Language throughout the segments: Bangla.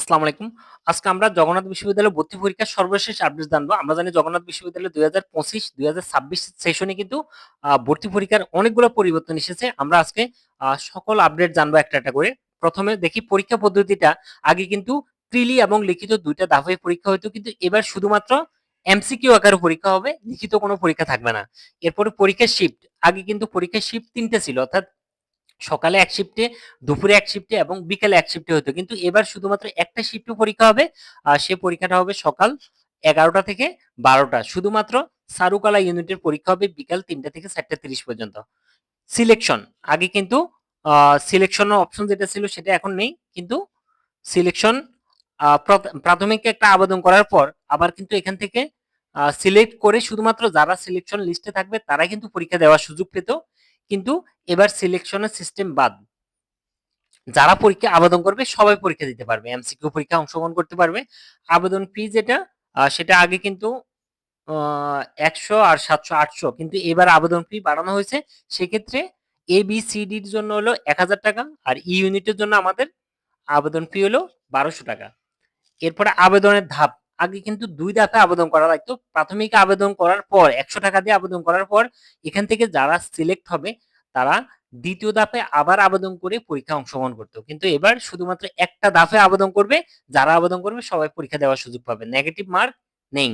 আসসালামু আলাইকুম। আজকে আমরা জগন্নাথ বিশ্ববিদ্যালয়ে ভর্তি পরীক্ষার সর্বশেষ আপডেট জানব। আমরা জানি জগন্নাথ বিশ্ববিদ্যালয়ে ২০২৫-২০২৬ সেশনে কিন্তু ভর্তি পরীক্ষার অনেকগুলো পরিবর্তন এসেছে। আমরা আজকে সকল আপডেট জানব একটা, একটা করে। প্রথমে দেখি পরীক্ষা পদ্ধতিটা আগে কিন্তু প্রিলি এবং লিখিত ২ টা ধাপে পরীক্ষা হইতো। কিন্তু এবার শুধুমাত্র এমসিকিউ আকারে পরীক্ষা হবে। লিখিত কোনো পরীক্ষা থাকবে না। এরপরে পরীক্ষার শিফট। আগে কিন্তু পরীক্ষার শিফট ৩ টা ছিল। অর্থাৎ সকালে এক শিফটে, দুপুরে এক শিফটে এবং বিকেলে এক শিফটে হতো। কিন্তু এবার শুধুমাত্র একটা শিফটে পরীক্ষা হবে। আর সে পরীক্ষাটা হবে সকাল ১১টা থেকে ১২টা। শুধুমাত্র চারুকলা ইউনিটের পরীক্ষা হবে বিকাল ৩টা থেকে ৪টা ৩০ পর্যন্ত। সিলেকশন আগে কিন্তু আ সিলেকশনের অপশন যেটা ছিল সেটা এখন নেই। কিন্তু সিলেকশন প্রাথমিক একটা আবেদন করার পর আবার কিন্তু এখান থেকে সিলেক্ট করে শুধুমাত্র যারা সিলেকশন লিস্টে থাকবে তারাই কিন্তু পরীক্ষা দেওয়ার সুযোগ পেত। কিন্তু এবার সিলেকশনের সিস্টেম বাদ। যারা পরীক্ষা আবেদন করবে সবাই পরীক্ষা দিতে পারবে। এমসিকিউ পরীক্ষা অংশগ্রহণ করতে পারবে। আবেদন ফি যেটা সেটা আগে কিন্তু ১০০ আর সাতশো আটশো কিন্তু এবার আবেদন ফি বাড়ানো হয়েছে। সেক্ষেত্রে এ, বি, সি, ডির জন্য হলো ৳১,০০০ আর ই ইউনিটের জন্য আমাদের আবেদন ফি হলো ৳১২০০ এরপরে আবেদনের ধাপ। আগে কিন্তু ২ ধাপে আবেদন করা লাগতো। প্রাথমিক আবেদন করার পর ৳১০০ দিয়ে আবেদন করার পর এখান থেকে যারা সিলেক্ট হবে তারা ২য় ধাপে আবার আবেদন করে পরীক্ষা অংশগ্রহণ করত। কিন্তু এবার শুধুমাত্র একটা ধাপে আবেদন করবে। যারা আবেদন করবে সবাই পরীক্ষা দেওয়ার সুযোগ পাবে। নেগেটিভ মার্ক নেই।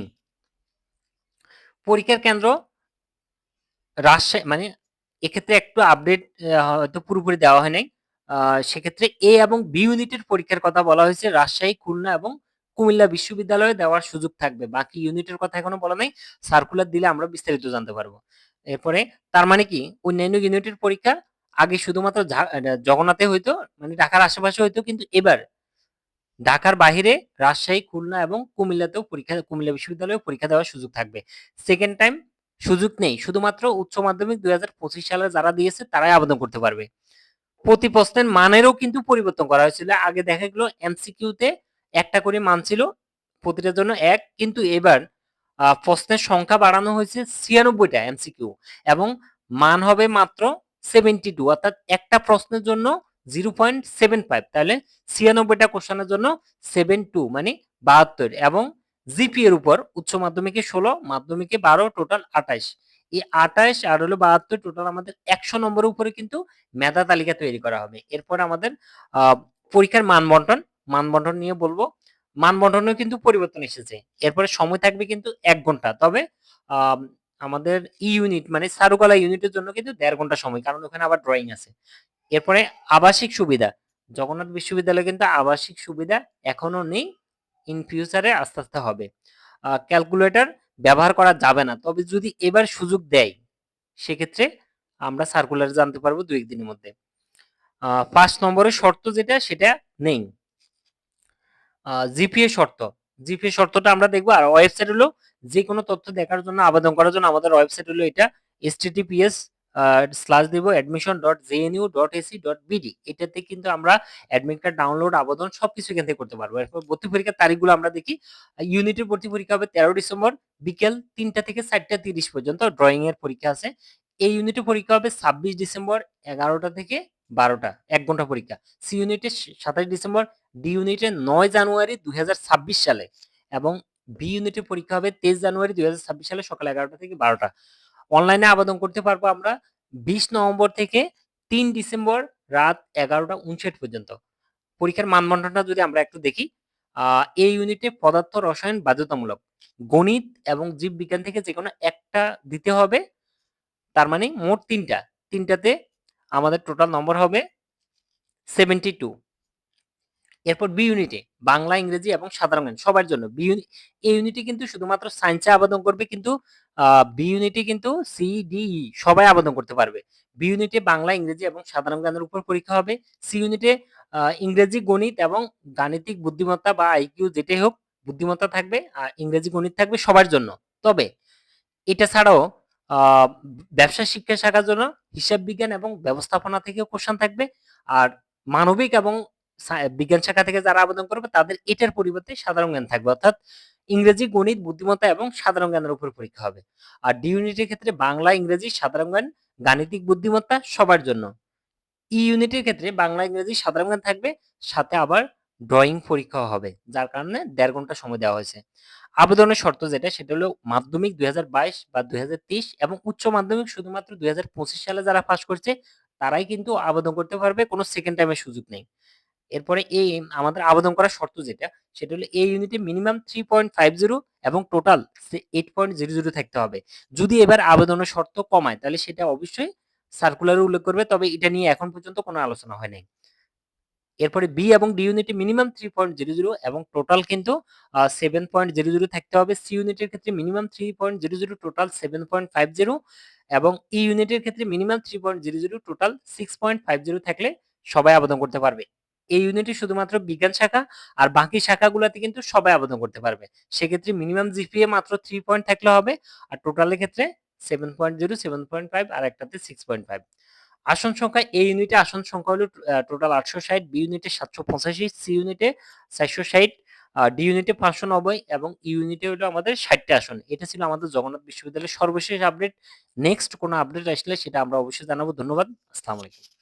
পরীক্ষার কেন্দ্র রাজশাহী মানে এক্ষেত্রে একটু আপডেট হয়তো পুরোপুরি দেওয়া হয় নাই। সেক্ষেত্রে এ এবং বি ইউনিটের পরীক্ষার কথা বলা হয়েছে রাজশাহী, খুলনা এবং কুমিল্লা বিশ্ববিদ্যালয়ে দেওয়ার সুযোগ থাকবে। বাকি ইউনিটের কথা এখনও বলা নাই। সার্কুলার দিলে আমরা বিস্তারিত জানতে পারব। এরপরে তার মানে কি অন্যান্য ইউনিটের পরীক্ষা আগে শুধুমাত্র জগন্নাথে হইতো মানে ঢাকার আশেপাশে হইতো কিন্তু এবার ঢাকার বাহিরে রাজশাহী, খুলনা এবং কুমিল্লাতেও পরীক্ষা কুমিল্লা বিশ্ববিদ্যালয়ে পরীক্ষা দেওয়ার সুযোগ থাকবে। সেকেন্ড টাইম সুযোগ নেই। শুধুমাত্র উচ্চ মাধ্যমিক ২০২৫ সালে যারা দিয়েছে তারাই আবেদন করতে পারবে। প্রতি প্রশ্নের মানেরও কিন্তু পরিবর্তন করা হয়েছিল। আগে দেখা গেল এমসিকিউতে একটা করে মান ছিল। প্রতিটার জন্য এক কিন্তু এবার প্রশ্নের সংখ্যা বাড়ানো হয়েছে ৯৬ টা এমসিকিউ এবং মান হবে মাত্র ৭২ অর্থাৎ একটা প্রশ্নের জন্য 0.75 তাহলে ৯৬ টা কোয়েশ্চেনের জন্য 72 মানে ৭২ এবং জিপি এর উপর উচ্চ মাধ্যমিকে ১৬, মাধ্যমিকে ১২ টোটাল ২৮। এই ২৮ আর হলো ৭২ টোটাল আমাদের ১০০ নম্বরের উপরে কিন্তু মেধা তালিকা তৈরি করা হবে। এরপর আমাদের পরীক্ষার মান বন্টন, মান বন্টন নিয়ে বলব মান বন্টনেও কিন্তু পরিবর্তন এসেছে। এরপরে সময় থাকবে কিন্তু এক ঘণ্টা। তবে আমাদের ই ইউনিট মানে চারুকলা ইউনিটের জন্য কিন্তু দেড় ঘণ্টা সময়। কারণ ওখানে আবার ড্রয়িং আছে। এরপরে আবাসিক সুবিধা। জগন্নাথ বিশ্ববিদ্যালয়ে কিন্তু আবাসিক সুবিধা এখনও নেই। ইন ফিউচারে আস্তে, আস্তে হবে। ক্যালকুলেটর ব্যবহার করা যাবে না। তবে যদি এবার সুযোগ দেয় সেক্ষেত্রে আমরা সার্কুলার জানতে পারব ২-১ মধ্যে। আ ৫ নম্বরের শর্ত যেটা সেটা নেই। জিপিএ শর্ত। জিপিএ শর্তটা আমরা দেখব। আর ওয়েবসাইট হলো যেকোনো তথ্য দেখার জন্য আবেদন করার জন্য আমাদের ওয়েবসাইট হলো এটা আ স্ল্যাশ দিব admission.jnu.ac.bd এটাতে কিন্তু আমরা অ্যাডমিট কার্ড ডাউনলোড, আবেদন সবকিছু এখান থেকে করতে পারব। এরপর ভর্তি পরীক্ষার তারিখগুলো আমরা দেখি। ইউনিটের ভর্তি পরীক্ষা হবে ১৩ ডিসেম্বর বিকেল ৩টা থেকে ৪টা ৩০ পর্যন্ত ড্রয়িং এর পরীক্ষা আছে। এই ইউনিটের পরীক্ষা হবে ২৬ ডিসেম্বর ১১টা থেকে ১২টা ১ ঘণ্টা পরীক্ষা। সি ইউনিটের ২৭ ডিসেম্বর, ডি ইউনিটের ৯ জানুয়ারি ২০২৬ সালে এবং বি ইউনিটের পরীক্ষা হবে ২৩ জানুয়ারি ২০২৬ সালে সকাল ১১টা থেকে ১২টা। অনলাইনে আবেদন করতে পারব আমরা ২০ নভেম্বর থেকে ৩ ডিসেম্বর রাত ১১টা ৫৯ পর্যন্ত। পরীক্ষার মান বন্টনটা যদি আমরা একটু দেখি। এই ইউনিটে পদার্থ রসায়ন বাধ্যতামূলক। গণিত এবং জীববিজ্ঞান থেকে যেকোনো একটা দিতে হবে। তার মানে মোট ৩ টা। ৩ টাতে আমাদের টোটাল নম্বর হবে 72 এরপর বি ইউনিটে বাংলা, ইংরেজি এবং সাধারণ জ্ঞান সবার জন্য। বি এই ইউনিটে কিন্তু শুধুমাত্র সায়েন্সে আবেদন করবে কিন্তু বি ইউনিটে কিন্তু সি, ডি, ই সবাই আবেদন করতে পারবে। বি ইউনিটে বাংলা, ইংরেজি এবং সাধারণ জ্ঞানের উপর পরীক্ষা হবে। সি ইউনিটে ইংরেজি, গণিত এবং গাণিতিক বুদ্ধিমত্তা বা আইকিউ যেটাই হোক বুদ্ধিমত্তা থাকবে। আর ইংরেজি, গণিত থাকবে সবার জন্য। তবে এটা ছাড়াও ব্যবসা শিক্ষা শাখার জন্য হিসাব বিজ্ঞান এবং ব্যবস্থাপনা থেকেও কোয়েশ্চেন থাকবে। আর মানবিক এবং বিজ্ঞান শাখা থেকে যারা আবেদন করবে তাদের এটার পরিবর্তে সাধারণ জ্ঞান থাকবে। অর্থাৎ ইংরেজি, গণিত, বুদ্ধিমত্তা এবং সাধারণ জ্ঞানের উপর পরীক্ষা হবে। আর ডি ইউনিটের ক্ষেত্রে বাংলা, ইংরেজি, সাধারণ জ্ঞান, গাণিতিক বুদ্ধিমত্তা সবার জন্য। ই ইউনিটের ক্ষেত্রে বাংলা, ইংরেজি, সাধারণ জ্ঞান থাকবে। সাথে আবার ড্রয়িং পরীক্ষাও হবে। যার কারণে দেড় ঘণ্টা সময় দেওয়া হয়েছে। আবেদনের শর্ত যেটা, সেটা হলো মাধ্যমিক ২০২২ বা ২০২৩ এবং উচ্চ মাধ্যমিক শুধুমাত্র ২০২৫ সালে যারা পাস করছে, তারাই কিন্তু আবেদন করতে পারবে। কোনো সেকেন্ড টাইমের সুযোগ নেই। এরপরে এই আমাদের আবেদন করার শর্ত যেটা, সেটা হলো এই ইউনিটে মিনিমাম 3.50 এবং টোটাল সে 8.00 থাকতে হবে। যদি এবার আবেদনের শর্ত কমায়, তাহলে সেটা অবশ্যই সার্কুলারে উল্লেখ করবে। তবে এটা নিয়ে এখন পর্যন্ত কোনো আলোচনা হয় নাই। এরপরে বি এবং ডি ইউনিটে মিনিমাম 3.00 এবং টোটাল কিন্তু সেভেন পয়েন্ট জিরো জিরো থাকতে হবে। সি ইউনিটের ক্ষেত্রে মিনিমাম 3.00 টোটাল 7.50 এবং ই ইউনিটের ক্ষেত্রে মিনিমাম 3.00 টোটাল 6.50 থাকলে সবাই আবেদন করতে পারবে। এই ইউনিটে শুধুমাত্র বিজ্ঞান শাখা আর বাকি শাখাগুলাতে কিন্তু সবাই আবেদন করতে পারবে। সেক্ষেত্রে মিনিমাম জিপিএ মাত্র থ্রি পয়েন্ট থাকলে হবে। আর টোটালের ক্ষেত্রে 7.0, 7.5 আর একটাতে 6.5 আসন সংখ্যা এ ইউনিটে আসন সংখ্যা হলো টোটাল আটশো ষাট বি ইউনিটে 785, সি ইউনিটে চারশো ষাট ডি ইউনিটে 590 এবং ই ইউনিটে হলো আমাদের ষাটটি আসন। এটা ছিল আমাদের জগন্নাথ বিশ্ববিদ্যালয়ের সর্বশেষ আপডেট। নেক্সট কোনো আপডেট আসলে সেটা আমরা অবশ্যই জানাব। ধন্যবাদ। আসসালামু আলাইকুম।